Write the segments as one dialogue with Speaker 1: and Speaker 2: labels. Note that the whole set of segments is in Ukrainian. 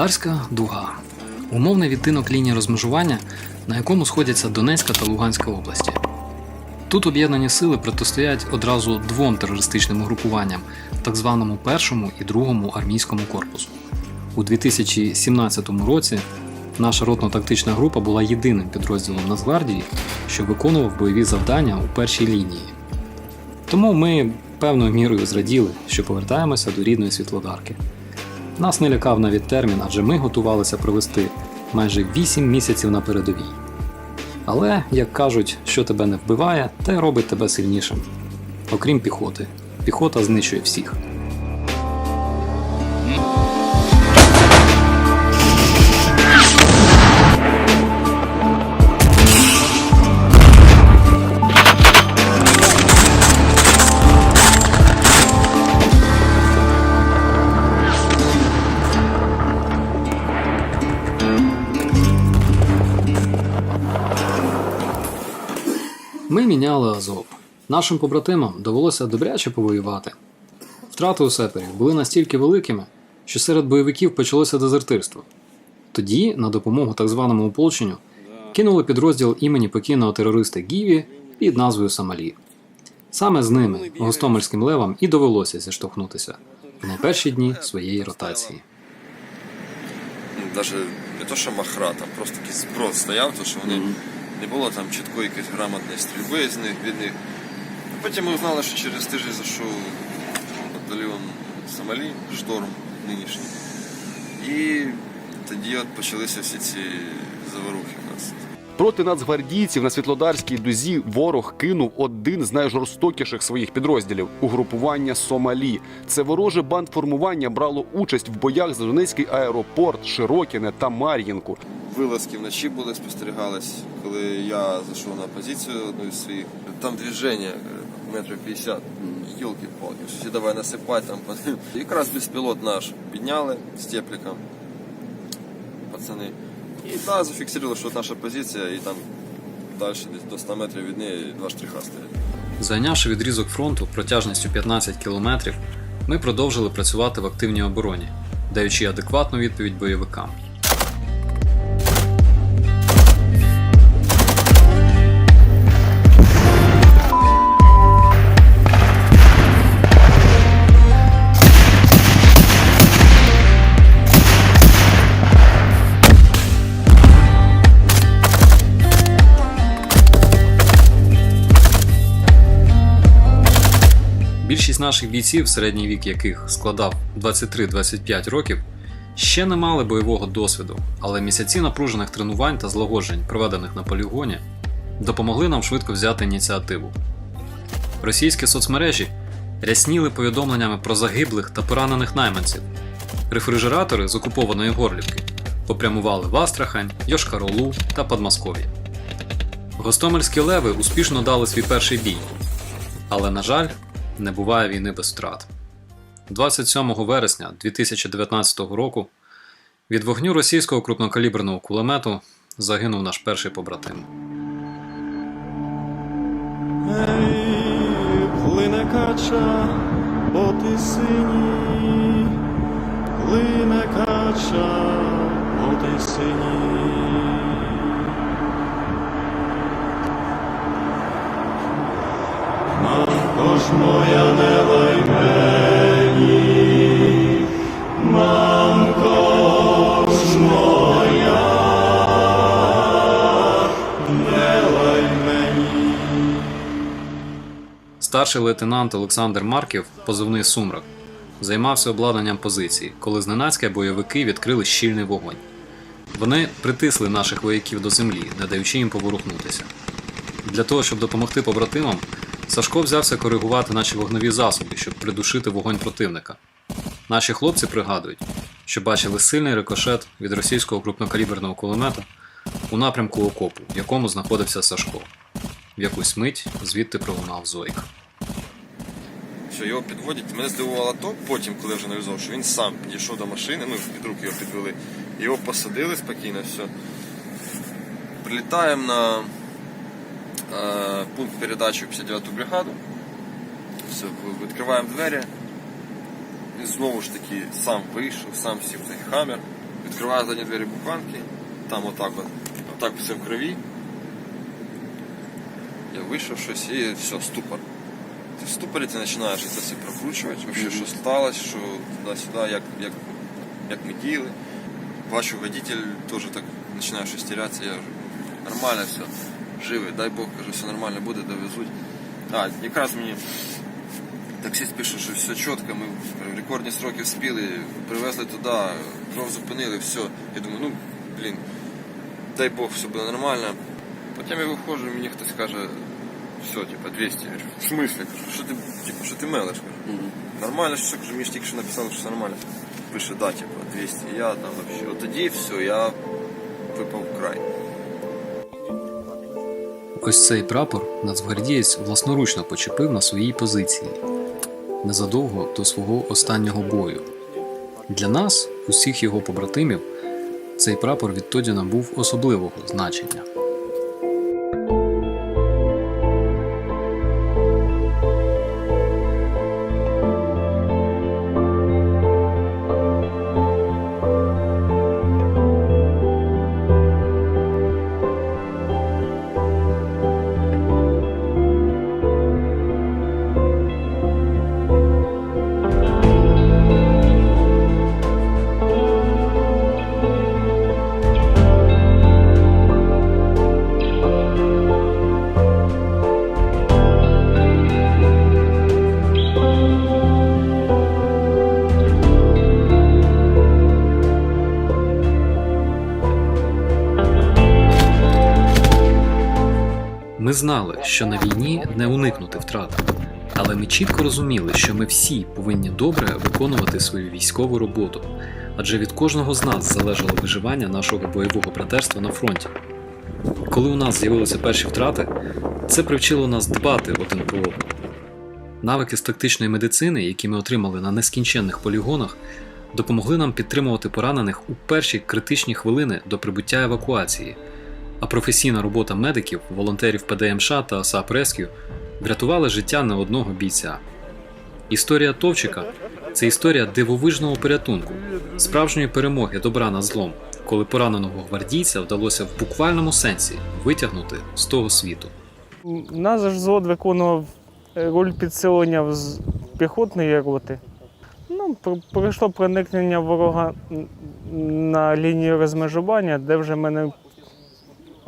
Speaker 1: Світлодарська дуга умовний відтинок лінії розмежування, на якому сходяться Донецька та Луганська області. Тут об'єднані сили протистоять одразу двом терористичним угрупуванням, так званому першому і другому армійському корпусу. У 2017 році наша ротно-тактична група була єдиним підрозділом Нацгвардії, що виконував бойові завдання у першій лінії. Тому ми певною мірою зраділи, що повертаємося до рідної світлодарки. Нас не лякав навіть термін, адже ми готувалися провести майже 8 місяців на передовій. Але, як кажуть, що тебе не вбиває, те робить тебе сильнішим. Окрім піхоти. Піхота знищує всіх. Ми Азов. Нашим побратимам довелося добряче повоювати. Втрати у сеперів були настільки великими, що серед бойовиків почалося дезертирство. Тоді, на допомогу так званому ополченню, кинули підрозділ імені покійного терориста Гіві під назвою Сомалі. Саме з ними, гостомельським левам, і довелося зіштовхнутися в найперші дні своєї ротації.
Speaker 2: даже не то, що махра, там просто якийсь зброд стояв, то що вони не було там чіткої якоїсь грамотної стрільби з них від них. Потім ми узнали, що через тиждень зайшов батальйон Сомалі, шторм нинішній. І тоді от почалися всі ці заворухи.
Speaker 3: Проти нацгвардійців на Світлодарській дузі ворог кинув один з найжорстокіших своїх підрозділів угрупування Сомалі. Це вороже бандформування брало участь в боях за Донецький аеропорт, Широкіне та Мар'їнку.
Speaker 2: Вилазки вночі були, спостерігались, коли я зайшов на позицію одну із своїх. Там движення е, метрів 50. Йолки-палки, всі давай насипати там. Якраз безпілот наш підняли з тепликом. Пацани. І та зафіксували, що наша позиція, і там далі до 100 метрів від неї два штриха стоять.
Speaker 1: Зайнявши відрізок фронту протяжністю 15 кілометрів, ми продовжили працювати в активній обороні, даючи адекватну відповідь бойовикам. Більшість наших бійців, середній вік яких складав 23-25 років, ще не мали бойового досвіду, але місяці напружених тренувань та злагоджень, проведених на полігоні, допомогли нам швидко взяти ініціативу. Російські соцмережі рясніли повідомленнями про загиблих та поранених найманців. Рефрижератори з окупованої Горлівки попрямували в Астрахань, Йошкар-Олу та Подмосков'я. Гостомельські леви успішно дали свій перший бій, але, на жаль, не буває війни без втрат. 27 вересня 2019 року від вогню російського крупнокаліберного кулемету загинув наш перший побратим.
Speaker 4: Ей, плине кача по тисині, плине кача по тисині. Мамко моя не мамко ж моя, не.
Speaker 1: Старший лейтенант Олександр Марків, позивний Сумрак, займався обладнанням позиції, коли зненацька бойовики відкрили щільний вогонь. Вони притисли наших вояків до землі, не даючи їм поворухнутися. Для того, щоб допомогти побратимам, Сашко взявся коригувати наші вогневі засоби, щоб придушити вогонь противника. Наші хлопці пригадують, що бачили сильний рикошет від російського крупнокаліберного кулемета у напрямку окопу, в якому знаходився Сашко. В якусь мить звідти пролунав зойк.
Speaker 2: Що його підводять. Мене здивувало то, потім, коли я вже нав'язав, що він сам підійшов до машини, ну, під руки його підвели. Його посадили спокійно, все. Прилітаємо на пункт передачі 59-ту бригаду. Все, відкриваємо двері. Він знову ж таки сам вийшов, сам сів в той хамер. Відкриваю задні двері буханки, там отак от, отак все в крові. Я вийшов щось і все, ступор. Ти в ступорі ти починаєш це все прокручувати, вообще, що сталося, що туди-сюди, як, як, як ми діяли. Бачу, водитель теж так починає щось терятися, я кажу, нормально все, живий, дай Бог, кажу, все нормально буде, довезуть. А, якраз мені таксист пише, що все чітко, ми в рекордні сроки вспіли, привезли туди, кров зупинили, все. Я думаю, ну, блін, дай Бог, все буде нормально. Потім я виходжу, мені хтось каже, все, типа 200. Я говорю, в смысле? Кажу, що ти, типа, що ти мелиш? Кажу, нормально, що все, кажу, мені ж тільки що написали, що все нормально. Пише, да, типа, 200. Я там вообще, от тоді все, я випав в край.
Speaker 1: Ось цей прапор нацгвардієць власноручно почепив на своїй позиції незадовго до свого останнього бою. Для нас, усіх його побратимів, цей прапор відтоді набув особливого значення. Знали, що на війні не уникнути втрат, але ми чітко розуміли, що ми всі повинні добре виконувати свою військову роботу, адже від кожного з нас залежало виживання нашого бойового братерства на фронті. Коли у нас з'явилися перші втрати, це привчило нас дбати один про одного. Навики з тактичної медицини, які ми отримали на нескінченних полігонах, допомогли нам підтримувати поранених у перші критичні хвилини до прибуття евакуації а професійна робота медиків, волонтерів ПДМШ та САП Рескю врятували життя не одного бійця. Історія Товчика це історія дивовижного порятунку, справжньої перемоги добра над злом, коли пораненого гвардійця вдалося в буквальному сенсі витягнути з того світу.
Speaker 5: Наш взвод виконував е, роль підсилення з піхотної роти. Ну, про- пройшло проникнення ворога на лінію розмежування, де вже мене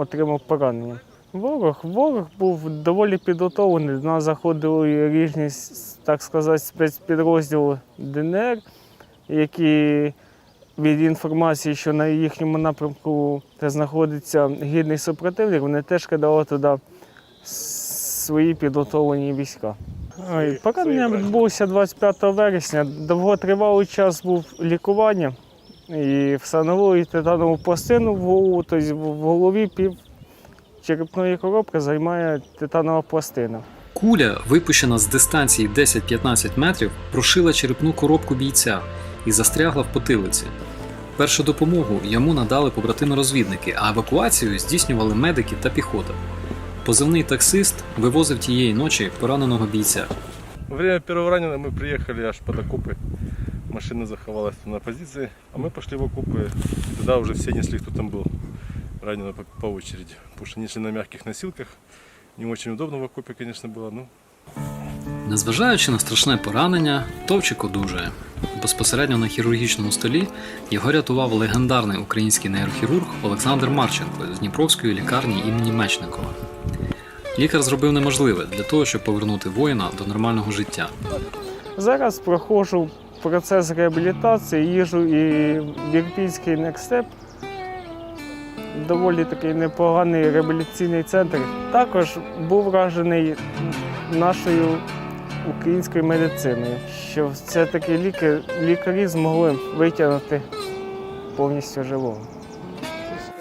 Speaker 5: отримав поранення. Ворог, ворог був доволі підготовлений. До нас заходили різні, так сказати, спецпідрозділи ДНР, які від інформації, що на їхньому напрямку знаходиться гідний супротивник, вони теж кидали туди свої підготовлені війська. Поранення відбулося 25 вересня. Довготривалий час був лікування і встановили титанову пластину в голову, тобто в голові пів черепної коробки займає титанова пластина.
Speaker 1: Куля, випущена з дистанції 10-15 метрів, прошила черепну коробку бійця і застрягла в потилиці. Першу допомогу йому надали побратими-розвідники, а евакуацію здійснювали медики та піхота. Позивний таксист вивозив тієї ночі пораненого бійця.
Speaker 6: Время первого ранения мы приехали аж под окопы Машина заховалась на позиции, а мы пошли в окопы. И Тогда уже все несли, кто там был раненый по, по очереди. Потому что несли на мягких носилках. Не очень удобно в окопе, конечно, было. Ну,
Speaker 1: Незважаючи на страшне поранення, Товчик одужує. Безпосередньо на хірургічному столі його рятував легендарний український нейрохірург Олександр Марченко з Дніпровської лікарні імені Мечникова. Лікар зробив неможливе для того, щоб повернути воїна до нормального життя.
Speaker 5: Зараз проходжу процес реабілітації, їжу і в Ірпінський Некстеп. Доволі такий непоганий реабілітаційний центр. Також був вражений нашою українською медициною, що все-таки ліки, лікарі змогли витягнути повністю живого.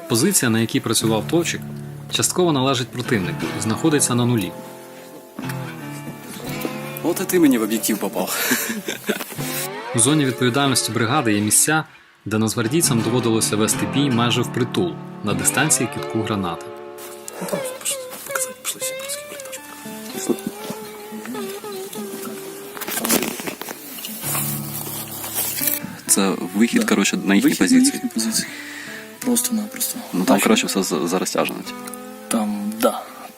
Speaker 1: Позиція, на якій працював Товчик, частково належить противнику і знаходиться на нулі.
Speaker 7: Вот и ты мне в объектив попал.
Speaker 1: У зоні відповідальності бригади є місця, де нацгвардійцям доводилося вести бій майже впритул на дистанції кітку гранати.
Speaker 7: Це вихід, коротше, на їхні
Speaker 8: Вихід на
Speaker 7: позиції.
Speaker 8: позиції. Просто-напросто.
Speaker 7: Ну там, коротше, все за- зарозтяжено.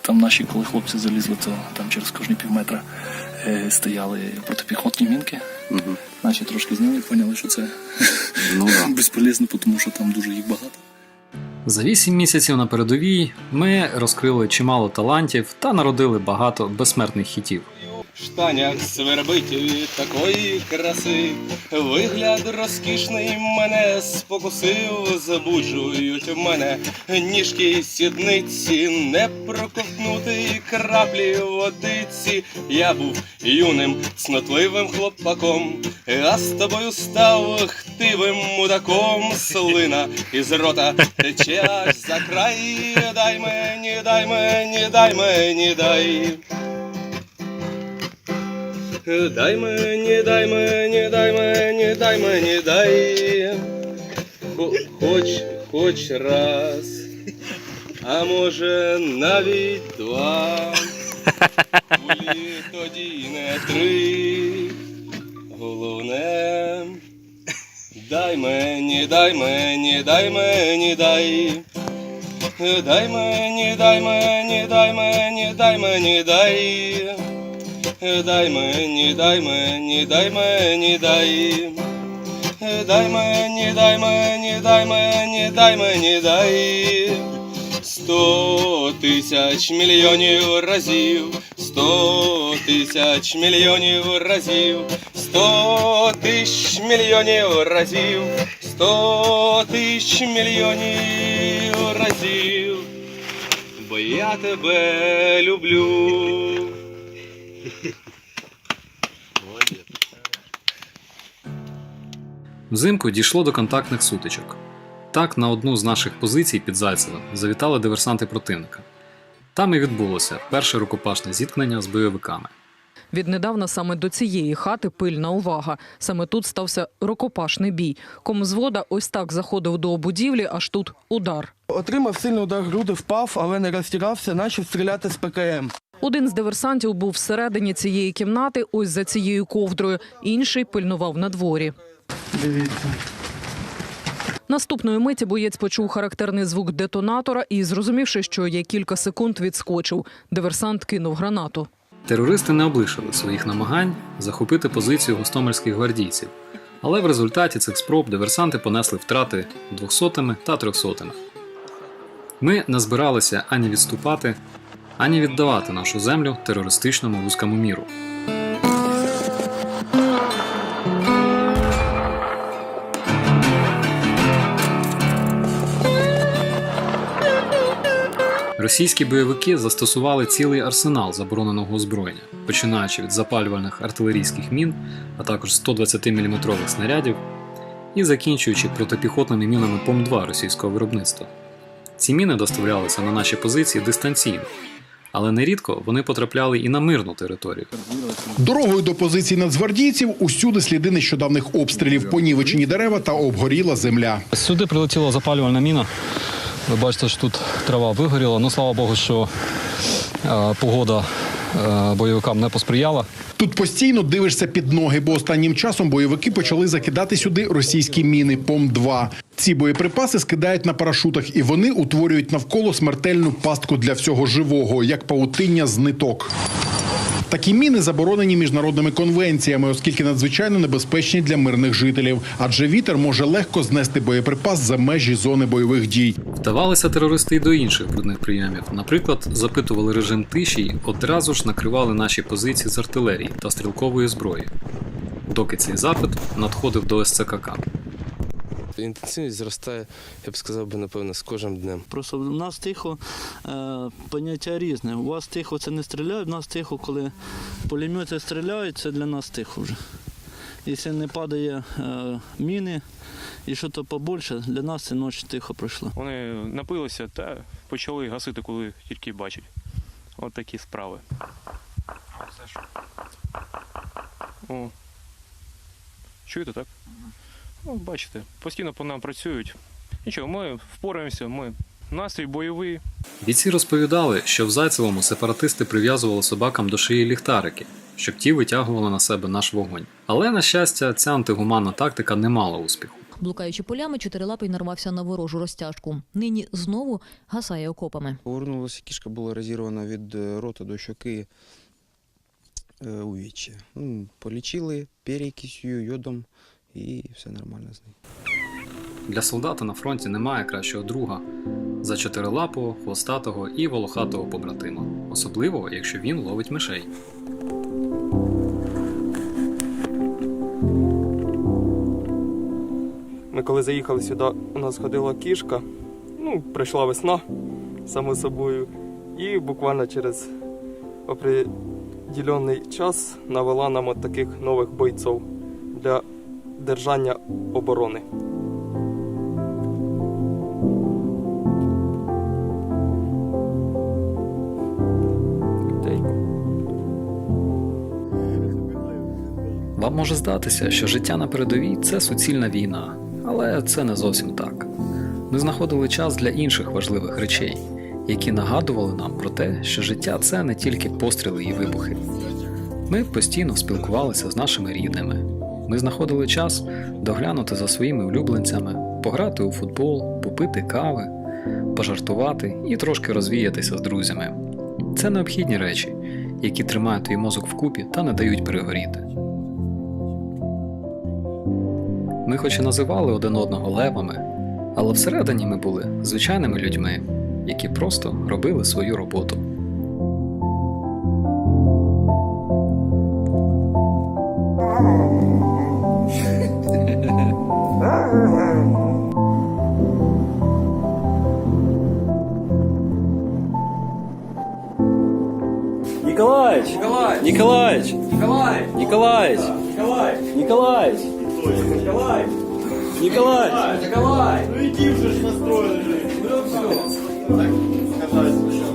Speaker 8: Там, наші, коли хлопці залізли, то там через кожні пів метра е, стояли протипіхотні мінки.
Speaker 7: Угу.
Speaker 8: Наші трошки зняли, поняли, що це
Speaker 7: Ну да.
Speaker 8: безполезно, тому що там дуже їх багато.
Speaker 1: За 8 місяців на передовій ми розкрили чимало талантів та народили багато безсмертних хітів.
Speaker 9: Штанях свербить від такої краси, вигляд розкішний мене спокусив, збуджують в мене ніжки й сідниці, не проковтнути краплі водиці. Я був юним, цнотливим хлопаком, а з тобою став хтивим мудаком, слина із рота тече аж за край. Дай мені, дай мені, дай мені, дай. Дай мені, дай мені, дай мені, дай мені, дай. Хоч, хоч раз, а може навіть два. Кулі тоді не три. Головне, дай мені, дай мені, дай мені, дай. Дай мені, дай мені, дай мені, дай мені, дай. Дай мені, дай мені, дай мені, дай. Дай мені, дай мені, дай мені, дай мені, дай. Сто тисяч мільйонів разів, сто тисяч мільйонів разів, сто тисяч мільйонів разів, сто тисяч мільйонів разів, бо я тебе люблю.
Speaker 1: Взимку дійшло до контактних сутичок. Так, на одну з наших позицій під Зайцевим завітали диверсанти противника. Там і відбулося перше рукопашне зіткнення з бойовиками.
Speaker 10: Віднедавна саме до цієї хати пильна увага. Саме тут стався рукопашний бій. Комзвода ось так заходив до будівлі, аж тут удар.
Speaker 11: Отримав сильний удар груди, впав, але не розтирався, почав стріляти з ПКМ.
Speaker 10: Один з диверсантів був всередині цієї кімнати, ось за цією ковдрою. Інший пильнував на дворі.
Speaker 11: Дивіться.
Speaker 10: Наступної миті боєць почув характерний звук детонатора і, зрозумівши, що є кілька секунд, відскочив. Диверсант кинув гранату.
Speaker 1: Терористи не облишили своїх намагань захопити позицію гостомельських гвардійців, але в результаті цих спроб диверсанти понесли втрати двохсотими та трьохсотими. Ми не збиралися ані відступати, ані віддавати нашу землю терористичному вузькому міру. Російські бойовики застосували цілий арсенал забороненого озброєння, починаючи від запалювальних артилерійських мін, а також 120-мм снарядів, і закінчуючи протипіхотними мінами ПОМ-2 російського виробництва. Ці міни доставлялися на наші позиції дистанційно, але нерідко вони потрапляли і на мирну територію.
Speaker 12: Дорогою до позицій нацгвардійців усюди сліди нещодавних обстрілів, понівечені дерева та обгоріла земля.
Speaker 13: Сюди прилетіла запалювальна міна. Ви бачите, що тут трава вигоріла. Ну слава Богу, що е, погода е, бойовикам не посприяла.
Speaker 12: Тут постійно дивишся під ноги, бо останнім часом бойовики почали закидати сюди російські міни ПОМ-2. Ці боєприпаси скидають на парашутах, і вони утворюють навколо смертельну пастку для всього живого, як паутиння з ниток. Такі міни заборонені міжнародними конвенціями, оскільки надзвичайно небезпечні для мирних жителів, адже вітер може легко знести боєприпас за межі зони бойових дій.
Speaker 1: Вдавалися терористи й до інших брудних прийомів. Наприклад, запитували режим тиші й одразу ж накривали наші позиції з артилерії та стрілкової зброї. Доки цей запит надходив до СЦКК.
Speaker 9: Інтенсивність зростає, я б сказав би, напевно, з кожним днем.
Speaker 11: Просто в нас тихо е, поняття різне. У вас тихо це не стріляють, в нас тихо, коли пулемети стріляють, це для нас тихо вже. Якщо не падає е, міни і що то побольше, для нас це ночі тихо пройшла.
Speaker 13: Вони напилися та почали гасити, коли тільки бачать. От такі справи. О. Чуєте, так? Ну, бачите, постійно по нам працюють. Нічого, ми впораємося, ми настрій бойовий.
Speaker 1: Бійці розповідали, що в Зайцевому сепаратисти прив'язували собакам до шиї ліхтарики, щоб ті витягували на себе наш вогонь. Але, на щастя, ця антигуманна тактика не мала успіху.
Speaker 14: Блукаючи полями, чотирилапий нарвався на ворожу розтяжку. Нині знову гасає окопами.
Speaker 15: Повернулася кішка, була розірвана від е, рота до щоки е, увіччя. Ну, полічили перекисю, йодом і все нормально з нею.
Speaker 1: Для солдата на фронті немає кращого друга за чотирилапого, хвостатого і волохатого побратима, особливо якщо він ловить мишей.
Speaker 16: Ми коли заїхали сюди, у нас ходила кішка. Ну, прийшла весна, само собою, і буквально через определенний час навела нам от таких нових бойців для держання оборони.
Speaker 1: Вам може здатися, що життя на передовій це суцільна війна, але це не зовсім так. Ми знаходили час для інших важливих речей, які нагадували нам про те, що життя це не тільки постріли і вибухи. Ми постійно спілкувалися з нашими рідними. Ми знаходили час доглянути за своїми улюбленцями, пограти у футбол, попити кави, пожартувати і трошки розвіятися з друзями. Це необхідні речі, які тримають твій мозок вкупі та не дають перегоріти. Ми хоч і називали один одного левами, але всередині ми були звичайними людьми, які просто робили свою роботу.
Speaker 11: Николаевич! Николаевич! Николаевич! Николаевич! Николаевич! Николаевич! Николаевич! Николаевич! Ну иди уже ж настроили. Ну все.
Speaker 8: Тепер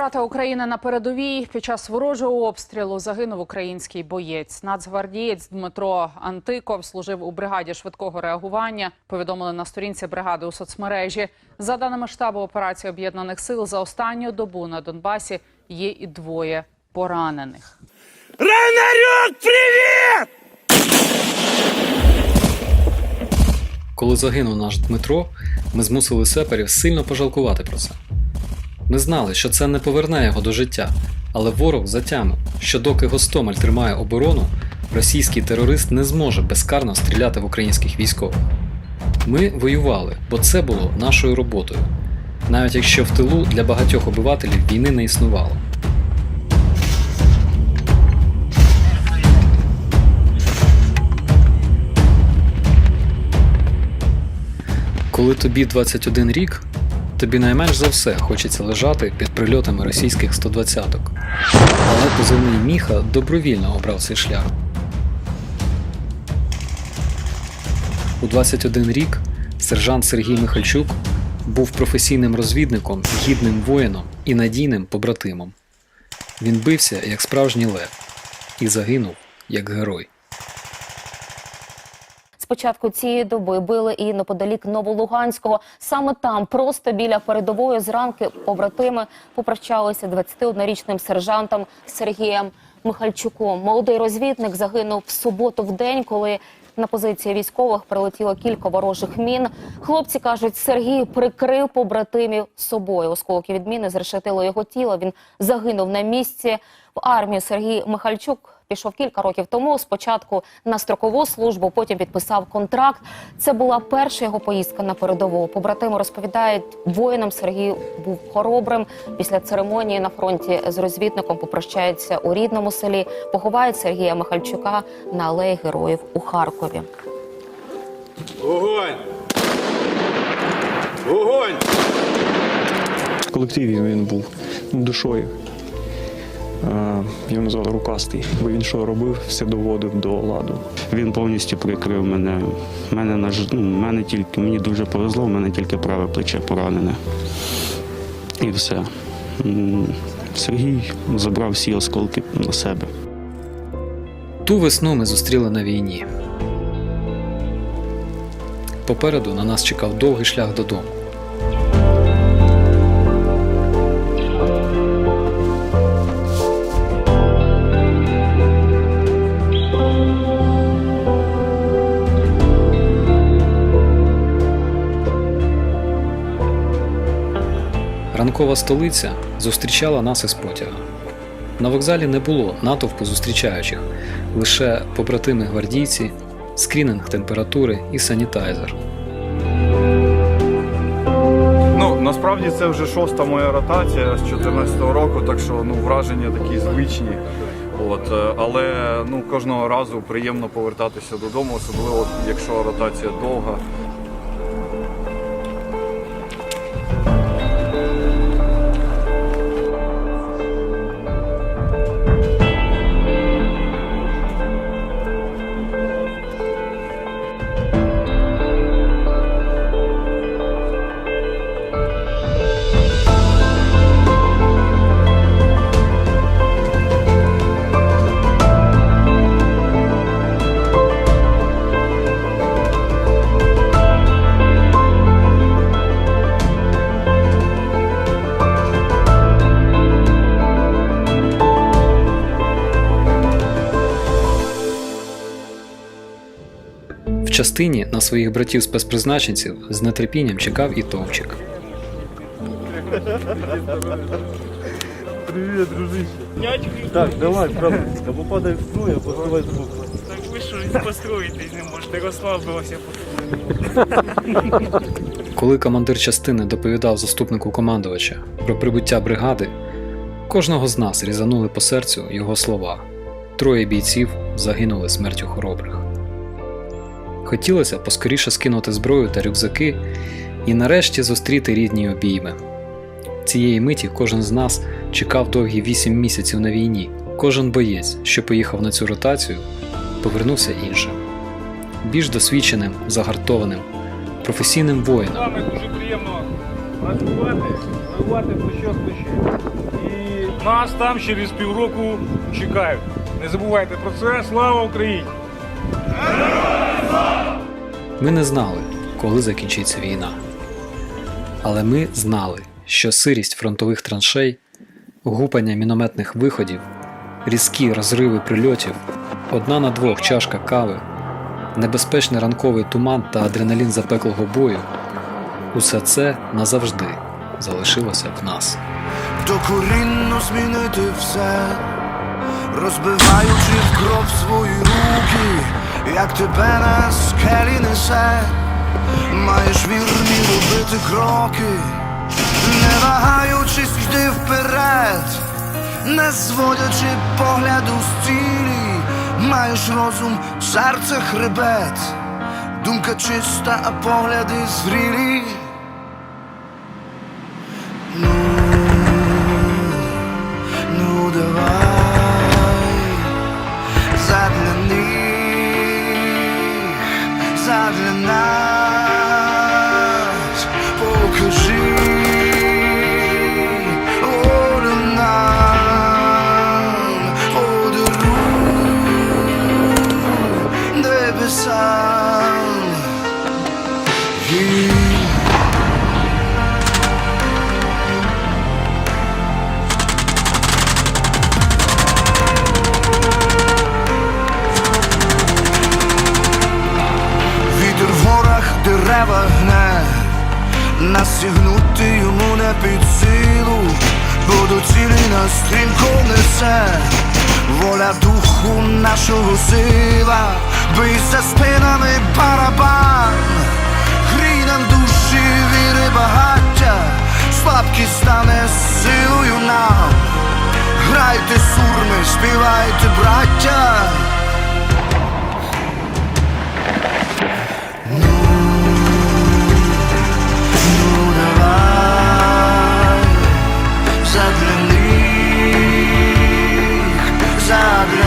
Speaker 17: Втрата України на передовій під час ворожого обстрілу загинув український боєць. Нацгвардієць Дмитро Антиков служив у бригаді швидкого реагування. Повідомили на сторінці бригади у соцмережі. За даними штабу операції об'єднаних сил, за останню добу на Донбасі є і двоє поранених.
Speaker 4: Ранарюк, привіт!
Speaker 1: Коли загинув наш Дмитро, ми змусили сеперів сильно пожалкувати про це. Ми знали, що це не поверне його до життя, але ворог затямив, що доки Гостомель тримає оборону, російський терорист не зможе безкарно стріляти в українських військових. Ми воювали, бо це було нашою роботою, навіть якщо в тилу для багатьох обивателів війни не існувало. Коли тобі 21 рік, тобі найменш за все хочеться лежати під прильотами російських 120-ок. Але позивний Міха добровільно обрав цей шлях. У 21 рік сержант Сергій Михальчук був професійним розвідником, гідним воїном і надійним побратимом. Він бився як справжній лев і загинув як герой.
Speaker 18: Спочатку цієї доби били і неподалік Новолуганського. Саме там, просто біля передової зранки, побратими попрощалися 21-річним сержантом Сергієм Михальчуком. Молодий розвідник загинув в суботу в день, коли на позиції військових прилетіло кілька ворожих мін. Хлопці кажуть, Сергій прикрив побратимів собою. Осколки від міни зрешетило його тіло. Він загинув на місці. В армію Сергій Михальчук пішов кілька років тому. Спочатку на строкову службу, потім підписав контракт. Це була перша його поїздка на передову. Побратими розповідають, воїном Сергій був хоробрим. Після церемонії на фронті з розвідником попрощаються у рідному селі. Поховають Сергія Михальчука на алеї героїв у Харкові.
Speaker 4: Огонь! Огонь!
Speaker 19: В колективі він був душою. Е, Його назвали рукастий, бо він що робив, все доводив до ладу.
Speaker 20: Він повністю прикрив мене. Мене на ну, мене тільки мені дуже повезло, в мене тільки праве плече поранене. І все. Сергій забрав всі осколки на себе.
Speaker 1: Ту весну ми зустріли на війні. Попереду на нас чекав довгий шлях додому. Ранкова столиця зустрічала нас із потяга. На вокзалі не було натовпу зустрічаючих, лише побратими гвардійці, скрінинг температури і санітайзер.
Speaker 21: Ну, насправді це вже шоста моя ротація з 2014 року, так що ну, враження такі звичні. От, е, але ну, кожного разу приємно повертатися додому, особливо якщо ротація довга.
Speaker 1: В частині на своїх братів спецпризначенців з нетерпінням чекав і Товчик.
Speaker 16: Привіт, дружище. Так, давай, правда, або падай в сну, або давай звук.
Speaker 5: Так ви що построїтись не можете, розслабилося.
Speaker 1: Коли командир частини доповідав заступнику командувача про прибуття бригади, кожного з нас різанули по серцю його слова. Троє бійців загинули смертю хоробрих. Хотілося поскоріше скинути зброю та рюкзаки і нарешті зустріти рідні обійми. Цієї миті кожен з нас чекав довгі вісім місяців на війні. Кожен боєць, що поїхав на цю ротацію, повернувся іншим, більш досвідченим, загартованим, професійним воїном.
Speaker 16: З вами дуже приємно працювати, воювати плечо з плечем. І нас там через півроку чекають. Не забувайте про це. Слава Україні!
Speaker 1: Ми не знали, коли закінчиться війна. Але ми знали, що сирість фронтових траншей, гупання мінометних виходів, різкі розриви прильотів, одна на двох чашка кави, небезпечний ранковий туман та адреналін запеклого бою усе це назавжди залишилося в нас.
Speaker 22: докорінно змінити все, розбиваючи кров свої руки, як тебе на скелі несе, маєш вірні робити кроки, не вагаючись йди вперед, не зводячи погляду з цілі, маєш розум, серце хребет, думка чиста, а погляди зрілі. Настігнути йому не під силу, бо до цілі нас стрімко несе, воля духу нашого сила, бий спинами барабан, грій нам душі віри багаття, слабкість стане силою нам. Грайте сурми, співайте, браття, задля них, задля